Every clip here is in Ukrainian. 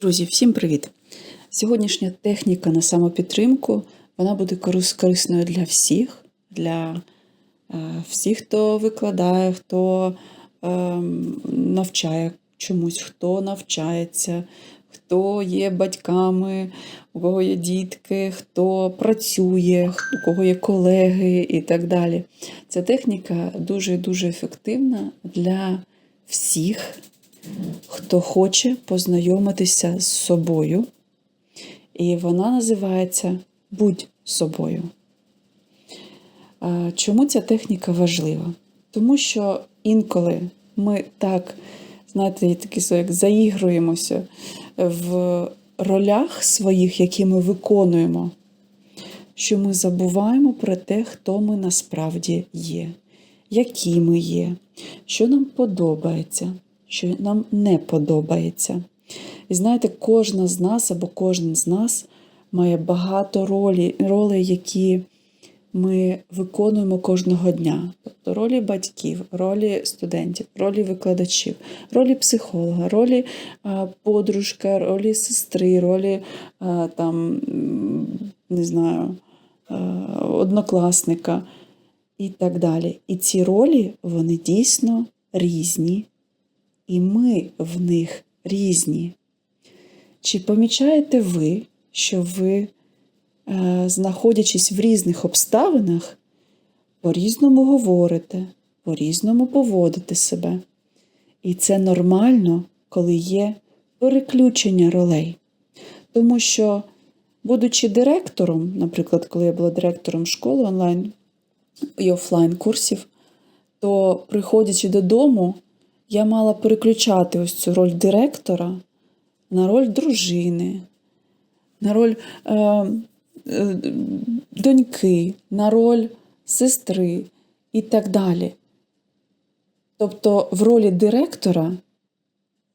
Друзі, всім привіт! Сьогоднішня техніка на самопідтримку вона буде корисною для всіх, для е, всіх, хто викладає, хто ем, навчає чомусь, хто навчається, хто є батьками, у кого є дітки, хто працює, у кого є колеги і так далі. Ця техніка дуже-дуже ефективна для всіх хто хоче познайомитися з собою. І вона називається Будь собою. Чому ця техніка важлива? Тому що інколи ми так, знаєте, такі як заігруємося в ролях своїх, які ми виконуємо, що ми забуваємо про те, хто ми насправді є, які ми є, що нам подобається, що нам не подобається. І знаєте, кожна з нас або кожен з нас має багато ролі, ролей, які ми виконуємо кожного дня. Тобто ролі батьків, ролі студентів, ролі викладачів, ролі психолога, ролі подружка, ролі сестри, ролі там, не знаю, однокласника і так далі. І ці ролі, вони дійсно різні, і ми в них різні. Чи помічаєте ви, що ви, е, знаходячись в різних обставинах, по-різному говорите, по-різному поводите себе? І це нормально, коли є переключення ролей. Тому що, будучи директором, наприклад, коли я була директором школи онлайн і офлайн курсів, то приходячи додому, я мала переключати ось цю роль директора на роль дружини, на роль е, е, доньки, на роль сестри і так далі. Тобто в ролі директора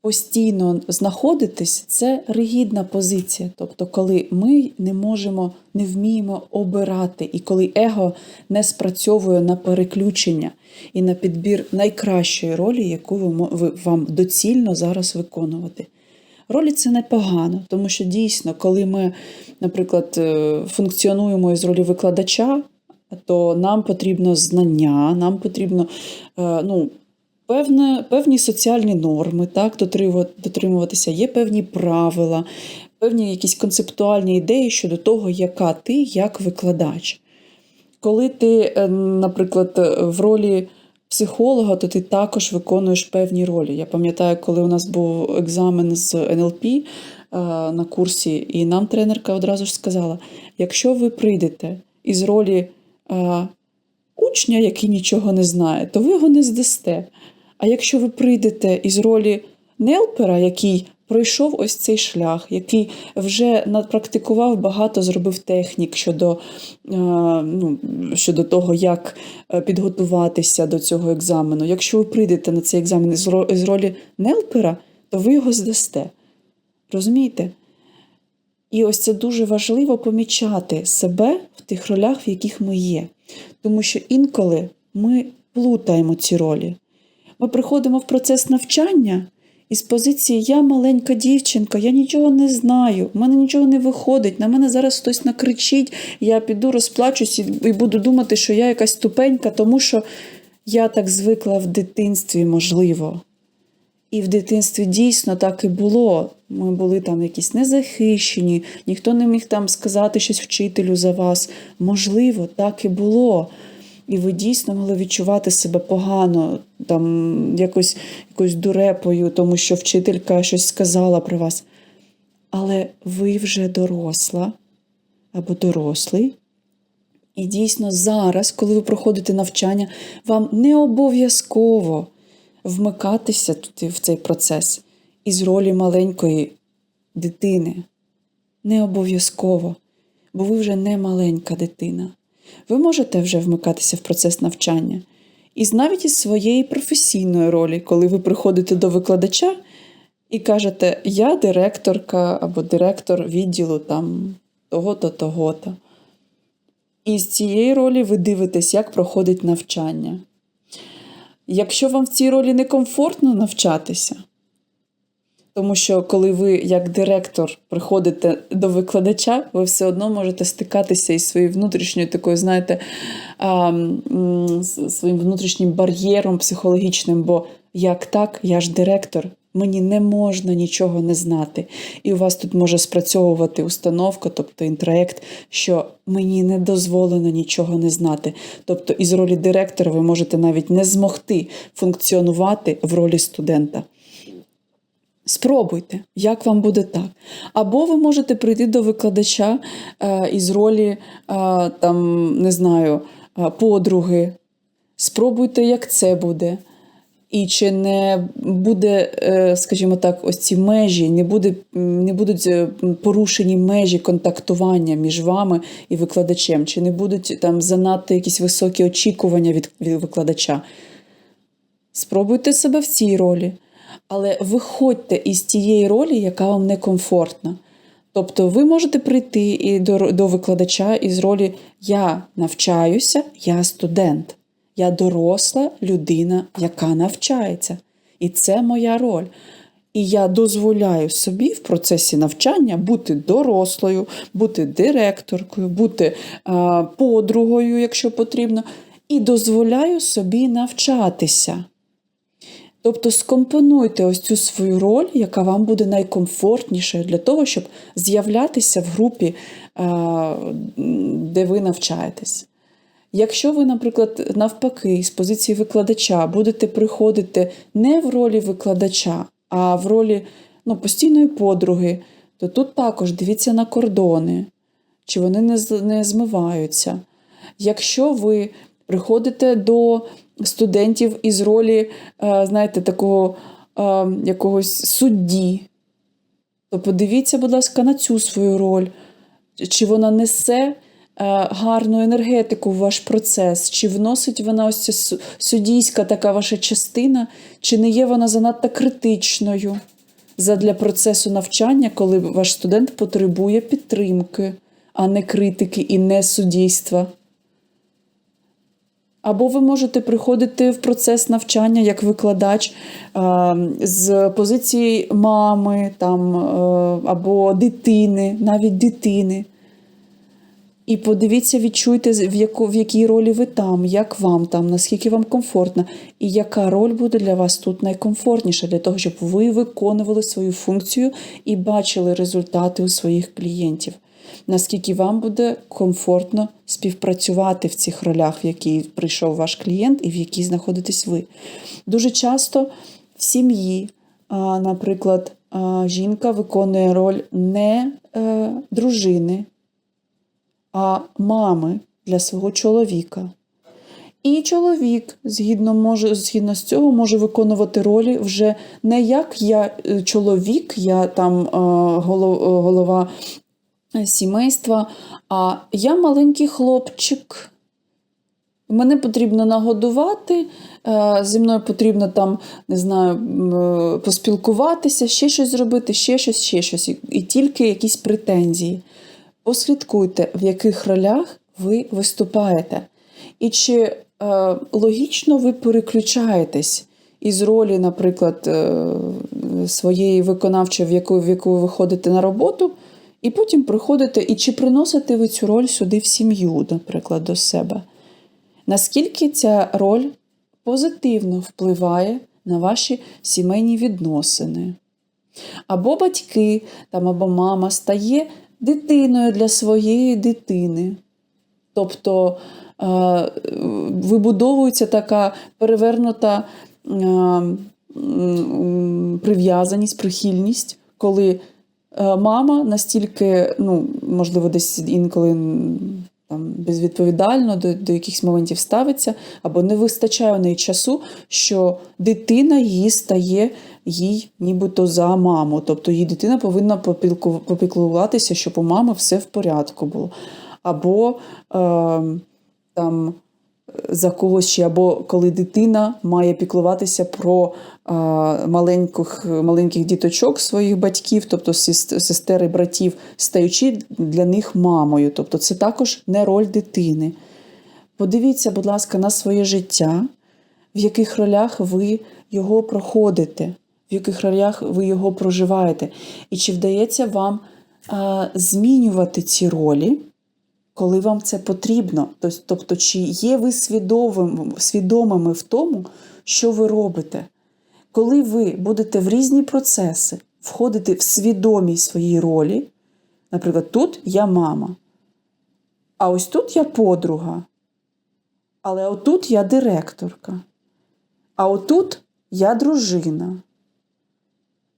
постійно знаходитись це ригідна позиція. Тобто, коли ми не можемо, не вміємо обирати, і коли его не спрацьовує на переключення і на підбір найкращої ролі, яку ви, вам доцільно зараз виконувати. Ролі це непогано, тому що дійсно, коли ми, наприклад, е, функціонуємо із ролі викладача, то нам потрібно знання, нам потрібно е, ну, певне, певні соціальні норми, так, дотримуватися, є певні правила, певні якісь концептуальні ідеї щодо того, яка ти як викладач. Коли ти, е, наприклад, е, в ролі психолога, то ти також виконуєш певні ролі. Я пам'ятаю, коли у нас був екзамен з НЛП е, на курсі, і нам тренерка одразу ж сказала: якщо ви прийдете із ролі учня, який нічого не знає, то ви його не здасте. А якщо ви прийдете із ролі нелпера, який пройшов ось цей шлях, який вже напрактикував багато, зробив технік щодо, е, ну, щодо того, як е, підготуватися до цього екзамену. Якщо ви прийдете на цей екзамен із ролі нелпера, то ви його здасте. Розумієте? І ось це дуже важливо помічати себе в тих ролях, в яких ми є. Тому що інколи ми плутаємо ці ролі. Ми приходимо в процес навчання із позиції Я маленька дівчинка, я нічого не знаю, в мене нічого не виходить, на мене зараз хтось накричить, я піду розплачусь і буду думати, що я якась тупенька, тому що я так звикла в дитинстві, можливо. І в дитинстві дійсно так і було. Ми були там якісь незахищені, ніхто не міг там сказати щось вчителю за вас. Можливо, так і було. І ви дійсно могли відчувати себе погано, там якось, якось дурепою, тому що вчителька щось сказала про вас. Але ви вже доросла або дорослий. І дійсно зараз, коли ви проходите навчання, вам не обов'язково вмикатися туди в цей процес із ролі маленької дитини. Не обов'язково, бо ви вже не маленька дитина. Ви можете вже вмикатися в процес навчання. І навіть із своєї професійної ролі, коли ви приходите до викладача і кажете, я директорка або директор відділу там того-то, того-то. І з цієї ролі ви дивитесь, як проходить навчання. Якщо вам в цій ролі некомфортно навчатися, Тому що коли ви, як директор, приходите до викладача, ви все одно можете стикатися із своєю внутрішньою такою, знаєте, а, своїм внутрішнім бар'єром психологічним. Бо як так, я ж директор, мені не можна нічого не знати. І у вас тут може спрацьовувати установка, тобто інтроект, що мені не дозволено нічого не знати. Тобто, із ролі директора ви можете навіть не змогти функціонувати в ролі студента. Спробуйте, як вам буде так. Або ви можете прийти до викладача е, із ролі, е, там, не знаю, е, подруги. Спробуйте, як це буде. І чи не буде, е, скажімо так, ось ці межі, не, буде, не будуть е, порушені межі контактування між вами і викладачем, чи не будуть там занадто якісь високі очікування від, від викладача. Спробуйте себе в цій ролі, але виходьте із тієї ролі, яка вам некомфортна. Тобто ви можете прийти і до, до викладача із ролі Я навчаюся, я студент, я доросла людина, яка навчається. І це моя роль. І я дозволяю собі в процесі навчання бути дорослою, бути директоркою, бути е, подругою, якщо потрібно, і дозволяю собі навчатися. Тобто скомпонуйте ось цю свою роль, яка вам буде найкомфортнішою для того, щоб з'являтися в групі, е, де ви навчаєтесь. Якщо ви, наприклад, навпаки, з позиції викладача будете приходити не в ролі викладача, а в ролі ну, постійної подруги, то тут також дивіться на кордони, чи вони не змиваються. Якщо ви приходите до студентів із ролі, е, знаєте, такого е, якогось судді, то подивіться, будь ласка, на цю свою роль. Чи вона несе е, гарну енергетику в ваш процес, чи вносить вона ось ця суддійська така ваша частина, чи не є вона занадто критичною задля процесу навчання, коли ваш студент потребує підтримки, а не критики і не суддійства. Або ви можете приходити в процес навчання як викладач з позиції мами там, е, або дитини, навіть дитини. І подивіться, відчуйте, в, яку, в якій ролі ви там, як вам там, наскільки вам комфортно, і яка роль буде для вас тут найкомфортніша, для того, щоб ви виконували свою функцію і бачили результати у своїх клієнтів. Наскільки вам буде комфортно співпрацювати в цих ролях, в які прийшов ваш клієнт і в якій знаходитесь ви. Дуже часто в сім'ї, наприклад, жінка виконує роль не е, дружини, а мами для свого чоловіка. І чоловік, згідно, може, згідно з цього, може виконувати ролі вже не як я е, чоловік, я там е, голов- голова сімейства, а я маленький хлопчик. Мене потрібно нагодувати, е, зі мною потрібно там, не знаю, е, поспілкуватися, ще щось зробити, ще щось, ще щось, і- тільки якісь претензії. Послідкуйте, в яких ролях ви виступаєте. І чи е, логічно ви переключаєтесь із ролі, наприклад, е, своєї виконавчої, в яку, в яку ви виходите на роботу, і потім приходите, і чи приносите ви цю роль сюди в сім'ю, наприклад, до себе? Наскільки ця роль позитивно впливає на ваші сімейні відносини? Або батьки там, або мама стає дитиною для своєї дитини. Тобто е, вибудовується така перевернута е, прив'язаність, прихильність, коли мама настільки, ну, можливо, десь інколи там, безвідповідально до, до якихось моментів ставиться, або не вистачає у неї часу, що дитина її стає їй нібито за маму. Тобто її дитина повинна попіклуватися, щоб у мами все в порядку було. Або е, там за когось ще, або коли дитина має піклуватися про маленьких, маленьких діточок своїх батьків, тобто сес- сестер і братів, стаючи для них мамою. Тобто це також не роль дитини. Подивіться, будь ласка, на своє життя, в яких ролях ви його проходите. в яких ролях ви його проживаєте, і чи вдається вам змінювати ці ролі, коли вам це потрібно. Тобто, чи є ви свідомим, свідомими в тому, що ви робите? Коли ви будете в різні процеси входити в свідомість своєї ролі, наприклад, тут я мама, а ось тут я подруга, але отут я директорка, а отут я дружина.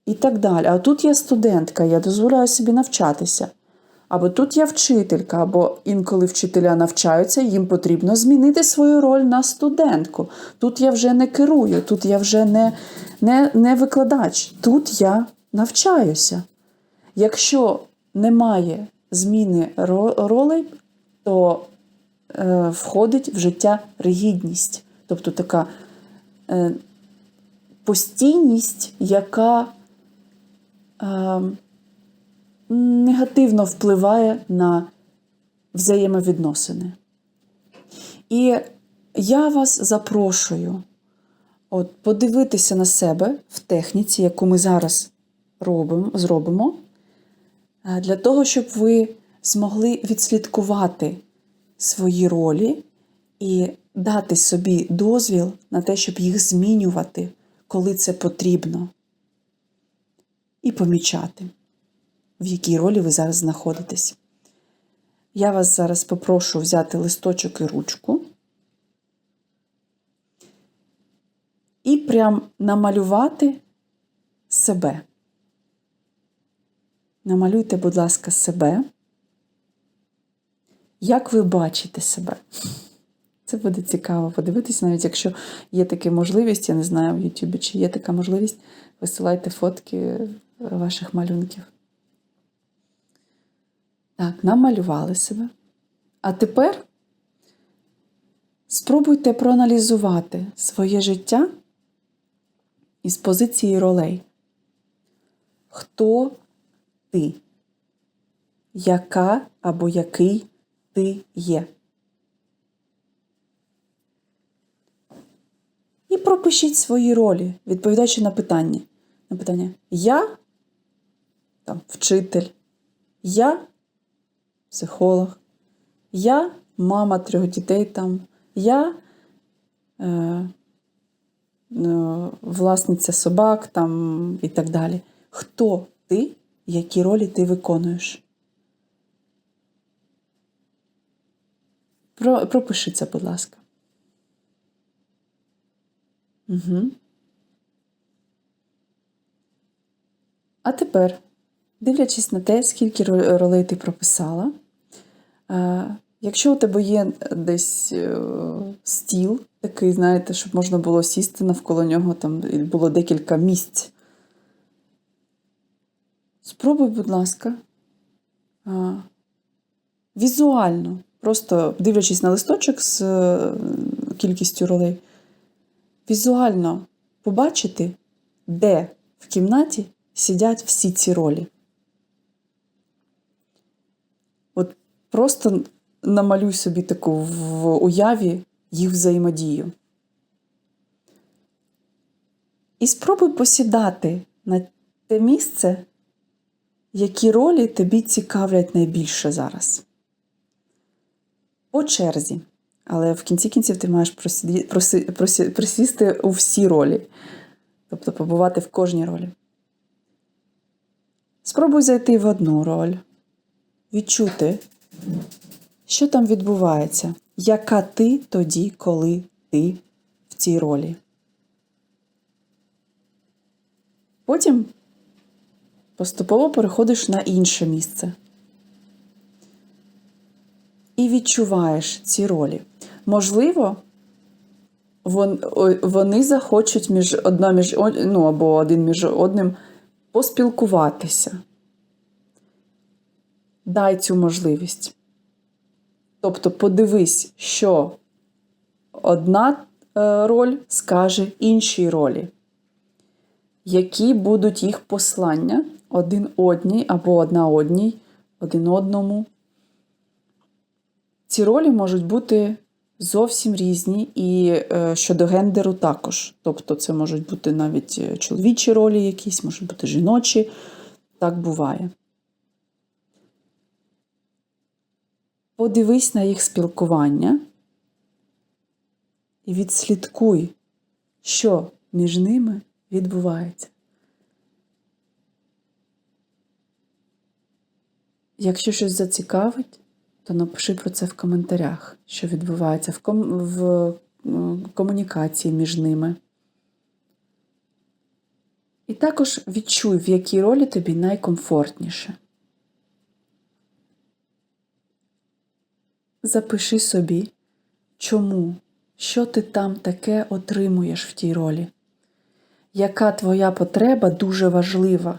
І так далі. А тут я студентка, я дозволяю собі навчатися. Або тут я вчителька, або інколи вчителя навчаються, їм потрібно змінити свою роль на студентку. Тут я вже не керую, тут я вже не, не, не викладач, тут я навчаюся. Якщо немає зміни ролей, то е, входить в життя ригідність, тобто така е, постійність, яка е, негативно впливає на взаємовідносини. І я вас запрошую от, подивитися на себе в техніці, яку ми зараз робимо, зробимо, е, для того, щоб ви змогли відслідкувати свої ролі і дати собі дозвіл на те, щоб їх змінювати, коли це потрібно, і помічати, в якій ролі ви зараз знаходитесь. Я вас зараз попрошу взяти листочок і ручку і прям намалювати себе. Намалюйте, будь ласка, себе. Як ви бачите себе? Це буде цікаво подивитися, навіть якщо є така можливість, я не знаю в Ютубі, чи є така можливість, висилайте фотки ваших малюнків. Так, намалювали себе. А тепер спробуйте проаналізувати своє життя із позиції ролей. Хто ти? Яка або який ти є? І пропишіть свої ролі, відповідаючи на питання. На питання Я там, вчитель, я психолог, я мама трьох дітей там, я е, е, власниця собак там, і так далі. Хто ти, які ролі ти виконуєш? Про, пропиши це, будь ласка. Угу. А тепер, дивлячись на те, скільки ролей ти прописала, е, якщо у тебе є десь е, стіл, такий, знаєте, щоб можна було сісти навколо нього, там було декілька місць. Спробуй, будь ласка, е, візуально, просто дивлячись на листочок з кількістю ролей, візуально побачити, де в кімнаті сидять всі ці ролі. От просто намалюй собі таку в уяві їх взаємодію. І спробуй посідати на те місце, які ролі тобі цікавлять найбільше зараз. По черзі. Але в кінці кінців ти маєш проси- просі- присісти у всі ролі, тобто побувати в кожній ролі. Спробуй зайти в одну роль, відчути, що там відбувається, яка ти тоді, коли ти в цій ролі. Потім поступово переходиш на інше місце. І відчуваєш ці ролі. Можливо, вони захочуть між одна між ну, або один між одним поспілкуватися. Дай цю можливість. Тобто подивись, що одна е, роль скаже іншій ролі, які будуть їх послання один одній або одна одній, один одному. Ці ролі можуть бути зовсім різні, і е, щодо гендеру також. Тобто, це можуть бути навіть е, чоловічі ролі якісь, можуть бути жіночі. Так буває. Подивись на їх спілкування і відслідкуй, що між ними відбувається. Якщо щось зацікавить, то напиши про це в коментарях, що відбувається в, ком... в комунікації між ними. І також відчуй, в якій ролі тобі найкомфортніше. Запиши собі, чому, що ти там таке отримуєш в тій ролі, яка твоя потреба дуже важлива.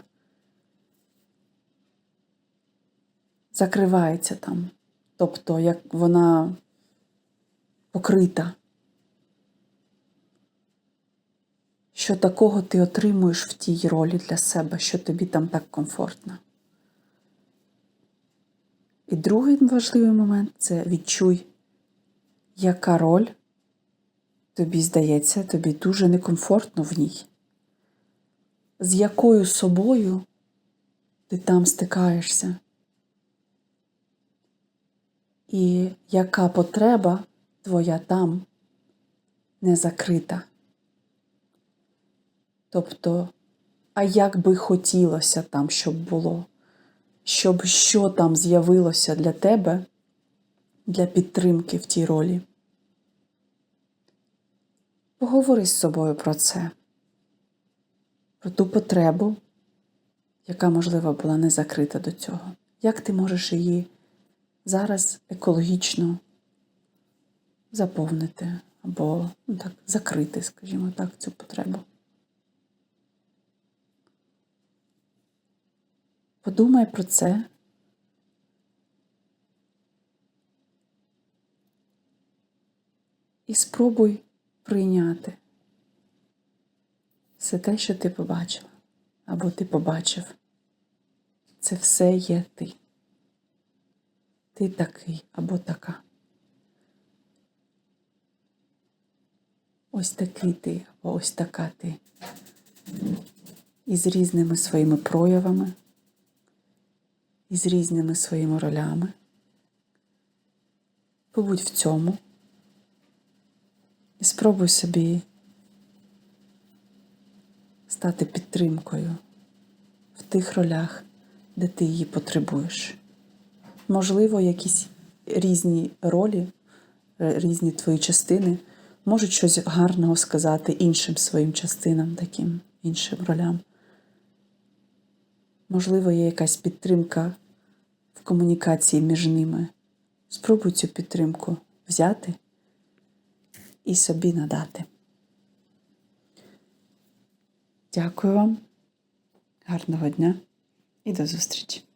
закривається там, тобто як вона покрита. Що такого ти отримуєш в тій ролі для себе, що тобі там так комфортно. І другий важливий момент це відчуй, яка роль тобі здається, тобі дуже некомфортно в ній. З якою собою ти там стикаєшся і яка потреба твоя там не закрита. Тобто, а як би хотілося там, щоб було, щоб що там з'явилося для тебе для підтримки в тій ролі. Поговори з собою про це, про ту потребу, яка, можливо, була не закрита до цього. Як ти можеш її зараз екологічно заповнити або ну, так, закрити, скажімо так, цю потребу. Подумай про це. І спробуй прийняти все те, що ти побачила, або ти побачив. Це все є ти ти такий або така. Ось такий ти або ось така ти. Із різними своїми проявами, із різними своїми ролями. Побудь в цьому і спробуй собі стати підтримкою в тих ролях, де ти її потребуєш можливо, якісь різні ролі, е, різні твої частини можуть щось гарного сказати іншим своїм частинам, таким іншим ролям. Можливо, є якась підтримка в комунікації між ними. Спробуй цю підтримку взяти і собі надати. Дякую вам, гарного дня і до зустрічі!